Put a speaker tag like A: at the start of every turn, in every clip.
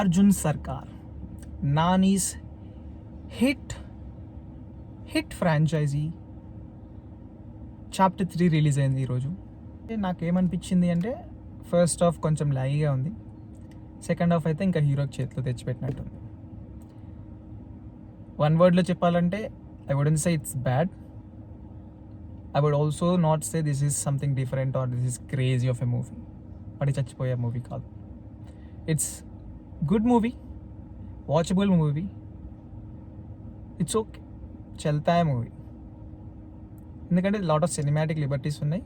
A: Arjun Sarkar. Nani's hit hit franchise. Chapter three release అయింది ఈరోజు. నాకేమనిపించింది అంటే ఫస్ట్ హాఫ్ కొంచెం లాగిగా ఉంది. సెకండ్ హాఫ్ అయితే ఇంకా హీరోకి చేతిలో తెచ్చిపెట్టినట్టుంది. వన్ వర్డ్లో చెప్పాలంటే I wouldn't say it's bad I would also not say this is something different or this is crazy of a movie పడి చచ్చిపోయే మూవీ కాదు. It's good movie watchable movie it's okay చల్తాయ movie ఎందుకంటే lot of cinematic liberties ఉన్నాయి.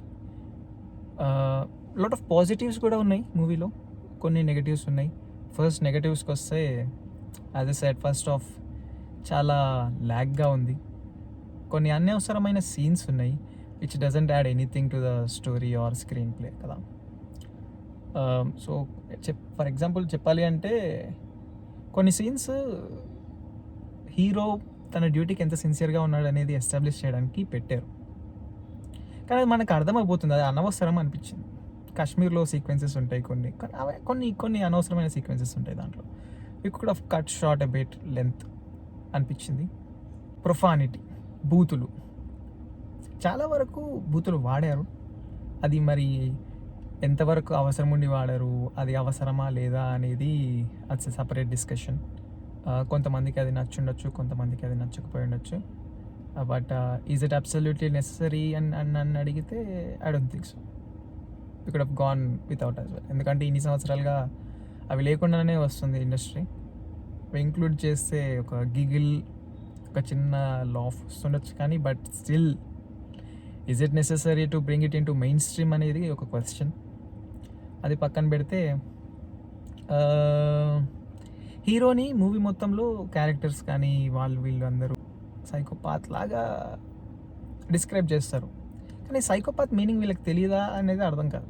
A: Lot of positives కూడా ఉన్నాయి మూవీలో కొన్ని negatives ఉన్నాయి. ఫస్ట్ నెగటివ్స్కి వస్తే as a set first half చాలా ల్యాగ్గా ఉంది. కొన్ని అనవసరమైన సీన్స్ ఉన్నాయి which doesn't add anything to the story or screenplay కదా. Um, సో చెప్ ఫర్ ఎగ్జాంపుల్ చెప్పాలి అంటే కొన్ని సీన్స్ హీరో తన డ్యూటీకి ఎంత సిన్సియర్గా ఉన్నాడు అనేది ఎస్టాబ్లిష్ చేయడానికి పెట్టారు. కానీ అది మనకు అర్థమైపోతుంది అది అనవసరం అనిపించింది. కాశ్మీర్లో సీక్వెన్సెస్ ఉంటాయి కొన్ని కొన్ని కొన్ని అనవసరమైన సీక్వెన్సెస్ ఉంటాయి దాంట్లో. You could have cut short abate bait length అనిపించింది. ప్రొఫానిటీ బూతులు. చాలా వరకు బూతులు వాడారు. అది మరి ఎంతవరకు అవసరం ఉండి వాడరు? అది అవసరమా లేదా అనేది అది సపరేట్ డిస్కషన్ కొంతమందికి అది నచ్చుండొచ్చు కొంతమందికి అది నచ్చకపోయి ఉండొచ్చు. But is it absolutely necessary అని అని నన్ను అడిగితే ఐ డోంట్ థింక్ సో ఇక్కడ గాన్ వితౌట్ అస్ వెల్ ఎందుకంటే ఇన్ని సంవత్సరాలుగా అవి లేకుండానే వస్తుంది ఇండస్ట్రీ ఇంక్లూడ్ చేస్తే ఒక గిగిల్ ఒక చిన్న లాఫ్ వస్తుండొచ్చు కానీ but still is it necessary to bring it into mainstream అనేది ఒక క్వశ్చన్ అది పక్కన పెడితే హీరోని మూవీ మొత్తంలో క్యారెక్టర్స్ కానీ వాళ్ళు వీళ్ళు అందరూ సైకోపాత్ లాగా డిస్క్రైబ్ చేస్తారు. కానీ సైకోపాత్ మీనింగ్ వీళ్ళకి తెలియదా అనేది అర్థం కాదు.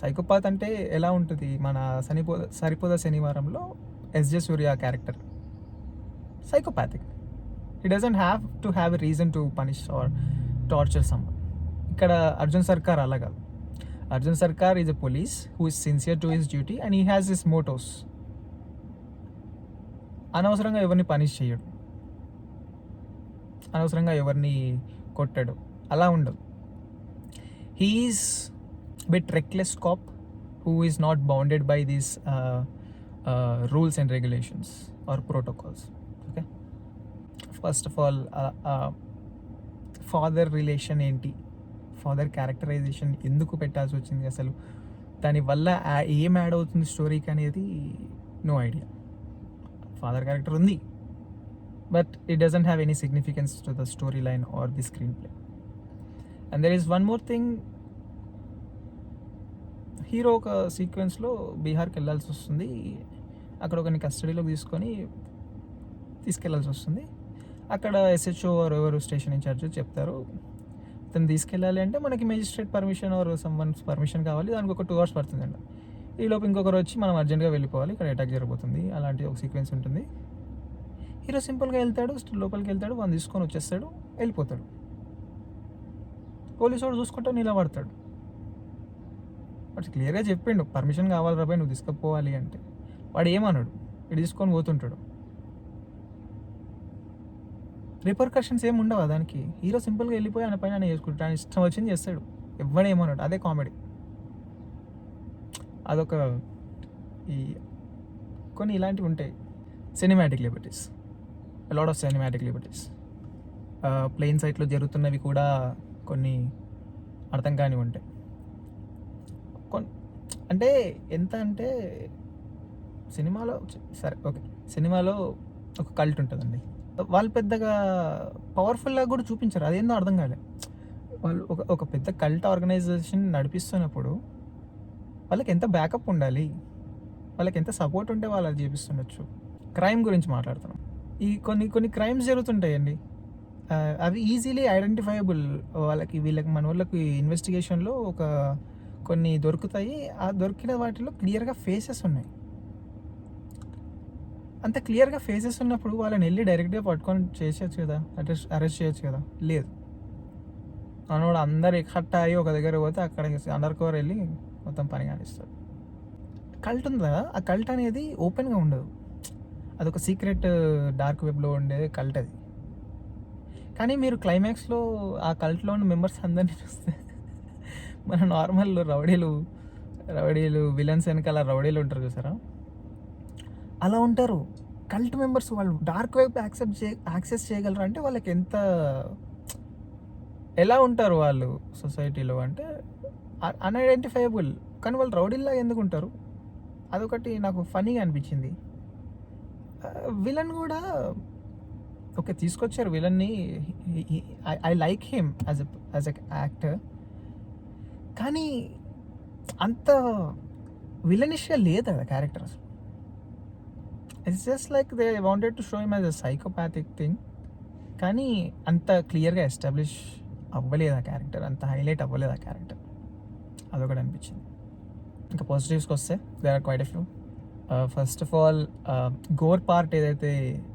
A: సైకోపాత్ అంటే ఎలా ఉంటుంది? మన సనిపో సరిపోద శనివారంలో S J Surya character. Psychopathic ఈ doesn't have to have a reason to punish or torture some ఇక్కడ అర్జున్ సర్కార్ అలా కాదు. Arjun Sarkar is a police who is sincere to his duty and he has his mottos అనవసరంగా ఎవరిని punish చేయడు. అనవసరంగా ఎవరిని కొట్టడు. అలా ఉండదు. He's bit reckless cop who is not bounded by these rules and regulations or protocols okay first of all father relation ఏంటి? Father characterization ఎందుకు పెట్టాల్సి వచ్చింది అసలు? దానివల్ల ఆ- ఏం యాడ్ అవుతుంది స్టోరీకి అనేది నో ఐడియా. ఫాదర్ క్యారెక్టర్ ఉంది. But it doesn't have any significance to the storyline or the screenplay. And there is one more thing. Hero ఒక సీక్వెన్స్లో బీహార్కి వెళ్ళాల్సి వస్తుంది. అక్కడ ఒకరిని కస్టడీలోకి తీసుకొని తీసుకెళ్ళాల్సి వస్తుంది. అక్కడ ఎస్హెచ్ఓ ఎవరు స్టేషన్ ఇన్ఛార్జ్ చెప్తారు. ఇతను తీసుకెళ్ళాలి అంటే మనకి magistrate permission or someone's permission కావాలి. దానికి ఒక టూ అవర్స్ పడుతుందండి. ఈ లోపు ఇంకొకరు వచ్చి మనం అర్జెంట్గా వెళ్ళిపోవాలి. ఇక్కడ అటాక్ జరగబోతుంది. అలాంటి ఒక సీక్వెన్స్ ఉంటుంది. హీరో సింపుల్గా వెళ్తాడు లోపలికి వెళ్తాడు వాళ్ళు తీసుకొని వచ్చేస్తాడు వెళ్ళిపోతాడు. పోలీసు వాడు చూసుకుంటా నిలబడతాడు. వాడు క్లియర్గా చెప్పిండు పర్మిషన్ కావాలి రాబాయ్ నువ్వు తీసుకుపోవాలి అంటే. వాడు ఏమన్నాడు ఇటు తీసుకొని పోతుంటాడు. రిపర్కషన్స్ ఏమి ఉండవు దానికి? హీరో సింపుల్గా వెళ్ళిపోయి ఆయన పైన ఆయన చేసుకుంటాడు ఆయన ఇష్టం వచ్చింది చేస్తాడు. ఎవడేమన్నాడు అదే కామెడీ. అదొక ఈ కొన్ని ఇలాంటివి ఉంటాయి. Cinematic liberties lot of cinematic liberties plain సైట్లో జరుగుతున్నవి కూడా కొన్ని అర్థం కాని ఉంటాయి. కొన్ అంటే ఎంత అంటే సినిమాలో సరే ఓకే. సినిమాలో ఒక కల్ట్ ఉంటుందండి. వాళ్ళు పెద్దగా పవర్ఫుల్గా కూడా చూపించారు. అదేందో అర్థం కాలే. వాళ్ళు ఒక ఒక పెద్ద కల్ట్ ఆర్గనైజేషన్ నడిపిస్తున్నప్పుడు వాళ్ళకి ఎంత బ్యాకప్ ఉండాలి? వాళ్ళకి ఎంత సపోర్ట్ ఉంటే వాళ్ళు అది చేపిస్తుండొచ్చు. క్రైమ్ గురించి మాట్లాడుతున్నాం. ఈ కొన్ని కొన్ని క్రైమ్స్ జరుగుతుంటాయండి. అవి ఈజీలీ ఐడెంటిఫైయబుల్ వాళ్ళకి వీళ్ళకి మన వాళ్ళకి ఇన్వెస్టిగేషన్లో ఒక కొన్ని దొరుకుతాయి. ఆ దొరికిన వాటిలో క్లియర్గా ఫేసెస్ ఉన్నాయి. అంత క్లియర్గా ఫేసెస్ ఉన్నప్పుడు వాళ్ళని వెళ్ళి డైరెక్ట్గా పట్టుకొని చేసేయచ్చు కదా. అరెస్ట్ అరెస్ట్ చేయొచ్చు కదా. లేదు. మనోడు అందరు ఎక్కట్ అయ్యి ఒక దగ్గర పోతే అక్కడ అండర్ కవర్ వెళ్ళి మొత్తం పని కానిస్తాడు. కల్ట్ ఉంది కదా. ఆ కల్ట్ అనేది ఓపెన్గా ఉండదు. అదొక సీక్రెట్ డార్క్ వెబ్లో ఉండే కల్ట్ అది. కానీ మీరు క్లైమాక్స్లో ఆ కల్ట్లో ఉన్న మెంబర్స్ అందరినీ చూస్తే మన నార్మల్ రౌడీలు రౌడీలు విలన్స్ వెనకాల రౌడీలు ఉంటారు చూసారా? అలా ఉంటారు. కల్ట్ మెంబర్స్ వాళ్ళు డార్క్ వైపు యాక్సెప్ట్ చే యాక్సెస్ చేయగలరు? అంటే వాళ్ళకి ఎంత ఎలా ఉంటారు వాళ్ళు సొసైటీలో? అంటే అన్ఐడెంటిఫైయబుల్ కానీ వాళ్ళు రౌడీల్లా ఎందుకు ఉంటారు? అదొకటి నాకు ఫనీగా అనిపించింది. విలన్ కూడా ఓకే తీసుకొచ్చారు విలన్ని. I like him as as a actor. కానీ అంత విలనిష్గా లేదు అది క్యారెక్టర్ అసలు? It's just like they wanted to show him as a psychopathic thing కానీ అంత క్లియర్గా ఎస్టాబ్లిష్ అవ్వలేదు ఆ క్యారెక్టర్ అంత హైలైట్ అవ్వలేదు ఆ క్యారెక్టర్ అదొకటి అనిపించింది. ఇంకా పాజిటివ్స్కి వస్తే there are quite a few first of all gore part ఏదైతే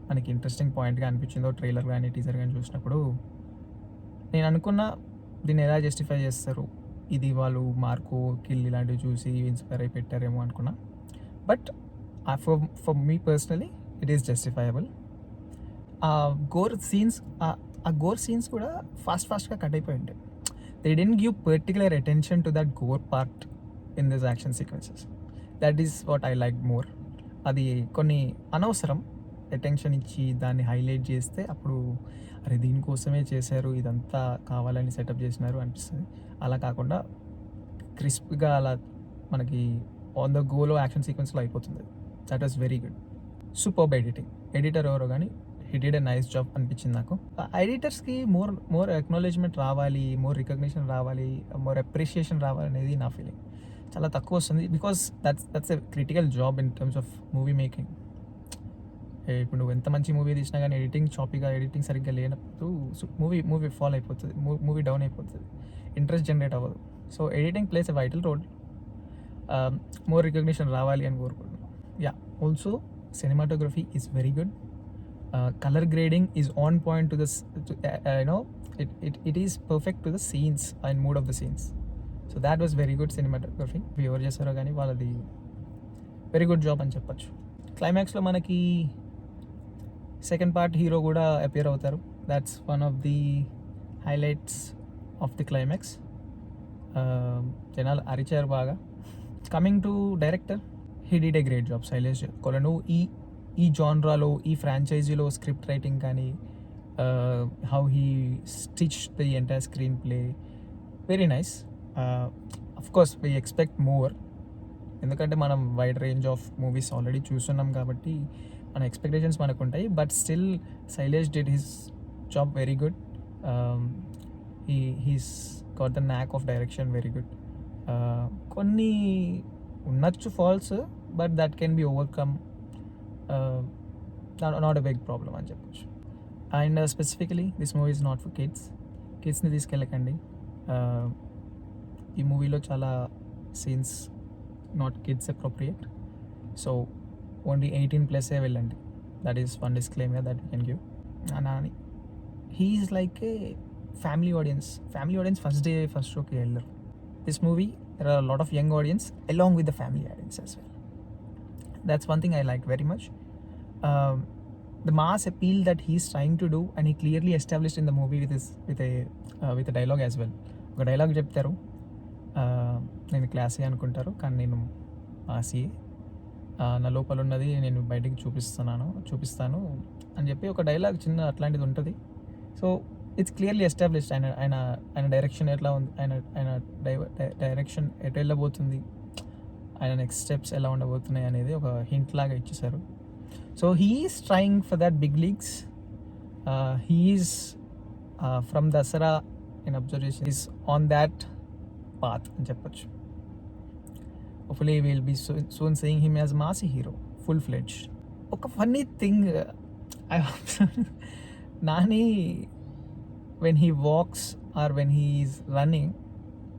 A: మనకి ఇంట్రెస్టింగ్ పాయింట్గా అనిపించిందో ట్రైలర్ కానీ టీజర్ కానీ చూసినప్పుడు నేను అనుకున్న దీన్ని ఎలా జస్టిఫై చేస్తారు? ఇది వాళ్ళు మార్కు కిల్ ఇలాంటివి చూసి ఇన్స్పైర్ అయి పెట్టారేమో అనుకున్నా. But for for me personally it is justifiable. ఆ గోర్ సీన్స్ ఆ గోర్ సీన్స్ కూడా ఫాస్ట్ ఫాస్ట్గా కట్ అయిపోయి ఉంటాయి. They didn't give particular attention to that gore part in this action sequences that is what I like more అది కొన్ని అనవసరం attention ఇచ్చి దాన్ని హైలైట్ చేస్తే అప్పుడు అరే దీనికోసమే చేశారు ఇదంతా కావాలని సెటప్ చేసినారు అనిపిస్తుంది. అలా కాకుండా క్రిస్ప్గా అలా మనకి ఆన్ ద గోలో యాక్షన్ సీక్వెన్స్లో అయిపోతుంది that was very good superb editing editor ఎవరో కానీ he did did a nice job అనిపించింది నాకు. ఎడిటర్స్కి మోర్ మోర్ ఎక్నాలెజ్మెంట్ రావాలి మోర్ రికగ్నిషన్ రావాలి మోర్ అప్రిషియేషన్ రావాలి అనేది నా ఫీలింగ్ చాలా తక్కువ వస్తుంది because that's that's a critical job in terms of movie making ఇప్పుడు నువ్వు ఎంత మంచి మూవీ తీసినా కానీ ఎడిటింగ్ చాపీగా ఎడిటింగ్ సరిగ్గా లేనప్పుడు మూవీ మూవీ ఫాల్ అయిపోతుంది మూవీ డౌన్ అయిపోతుంది. ఇంట్రెస్ట్ జనరేట్ అవ్వదు. So editing plays a vital role more recognition రావాలి అని కోరుకుంటున్నాను. Yeah also cinematography is very good colour grading is on point to the you know it it it is perfect to the scenes and mood of the scenes so that was very good cinematography ఎవరు చేస్తారో కానీ వాళ్ళది very good job అని చెప్పొచ్చు. క్లైమాక్స్లో మనకి second part hero కూడా appear అవుతారు. That's one of the highlights of the climax జనాలు అరిచారు బాగా. Coming to director he did a great job Sailesh Kolanu ఈ ఈ జాన్రాలో ఈ ఫ్రాంచైజీలో స్క్రిప్ట్ రైటింగ్ కానీ how he stitch the entire screenplay very nice course we expect more ఎందుకంటే మనం wide range of movies already చూస్తున్నాం కాబట్టి మన ఎక్స్పెక్టేషన్స్ మనకు ఉంటాయి but still Sailesh did his job very good he he's got the knack of direction very good కొన్ని ఉండొచ్చు falls but that can be overcome not a big problem అని చెప్పొచ్చు and specifically this movie is not for kids కిడ్స్ని తీసుకెళ్ళకండి. Uh, ఈ మూవీలో చాలా scenes not kids appropriate so only eighteen ప్లస్ఏ వెళ్ళండి. That is one disclaimer that you can give Nani he is like a family audience family audience first day first షోకి వెళ్ళరు. This movie there are a lot of young audience along with the family audience as well that's one thing I like very much. Um, the mass appeal that he's trying to do, and he clearly established in the movie with his with a uh, with a dialogue as well. ఒక dialogue చెప్తారు నేను classy అనుకుంటారు కానీ నేను ఆసీ నా లోపల ఉన్నది నేను బయటికి చూపిస్తున్నాను చూపిస్తాను అని చెప్పి ఒక డైలాగ్ చిన్న అట్లాంటిది ఉంటుంది సో ఇట్స్ క్లియర్లీ ఎస్టాబ్లిష్డ్ ఆయన ఆయన ఆయన డైరెక్షన్ ఎట్లా ఉంది ఆయన ఆయన డైరెక్షన్ ఎటు వెళ్ళబోతుంది ఆయన నెక్స్ట్ స్టెప్స్ ఎలా ఉండబోతున్నాయి అనేది ఒక హింట్ లాగా ఇచ్చేసారు so he is trying for that big leagues he is from Dasara in observation is on that path అని చెప్పచ్చు. Hopefully will be soon seeing him as mass hero full fledge ఒక funny thing I Nani when he walks or when he is running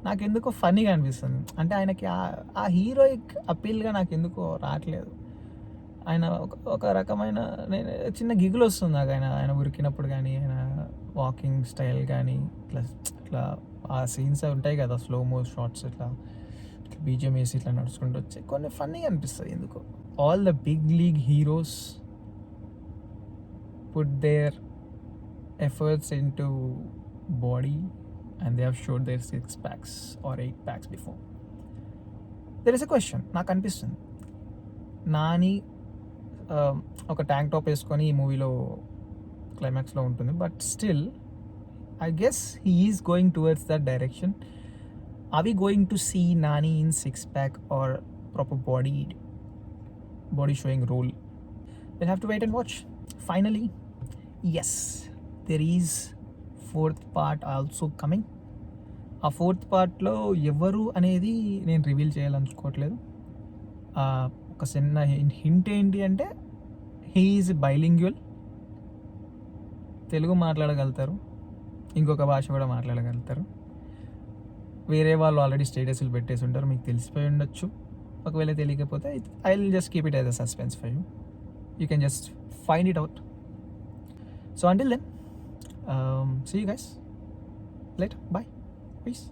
A: నాకు ఎందుకో ఫన్నీగా అనిపిస్తుంది. అంటే ఆయనకి ఆ- హీరోయిక్ అపీల్గా నాకు ఎందుకో రావట్లేదు. ఆయన ఒక ఒక రకమైన నేను చిన్న గిగులు వస్తుంది నాకు ఆయన ఆయన ఉరికినప్పుడు కానీ ఆయన వాకింగ్ స్టైల్ కానీ ఇట్లా ఇట్లా ఆ సీన్స్ ఉంటాయి కదా స్లో మో షార్ట్స్ ఇట్లా బీజిఎం వేసి ఇట్లా నడుచుకుంటూ వచ్చే కొన్ని ఫన్నీగా అనిపిస్తుంది ఎందుకో. All the big league heroes put their efforts in to body and they have showed their six packs or eight packs before there is a question నాకు అనిపిస్తుంది. నాని ఆ, ఒక ట్యాంక్ టాప్ వేసుకొని ఈ మూవీలో క్లైమాక్స్లో ఉంటుంది. But still I guess he is going towards that direction are we going to see Nani in six pack or proper body body showing role? We'll have to wait and watch. Finally, yes, there is fourth part also coming ఆ fourth పార్ట్లో ఎవరు అనేది నేను reveal చేయాలనుకోవట్లేదు. ఒక చిన్న hint ఏంటి అంటే he's bilingual Telugu మాట్లాడగలుగుతారు. ఇంకొక భాష కూడా మాట్లాడగలుగుతారు. వేరే వాళ్ళు ఆల్రెడీ స్టేటస్లు పెట్టేసి ఉంటారు. మీకు తెలిసిపోయి ఉండొచ్చు. ఒకవేళ తెలియకపోతే I will just keep it as a suspense for you you can just find it out so until then see you guys light bye peace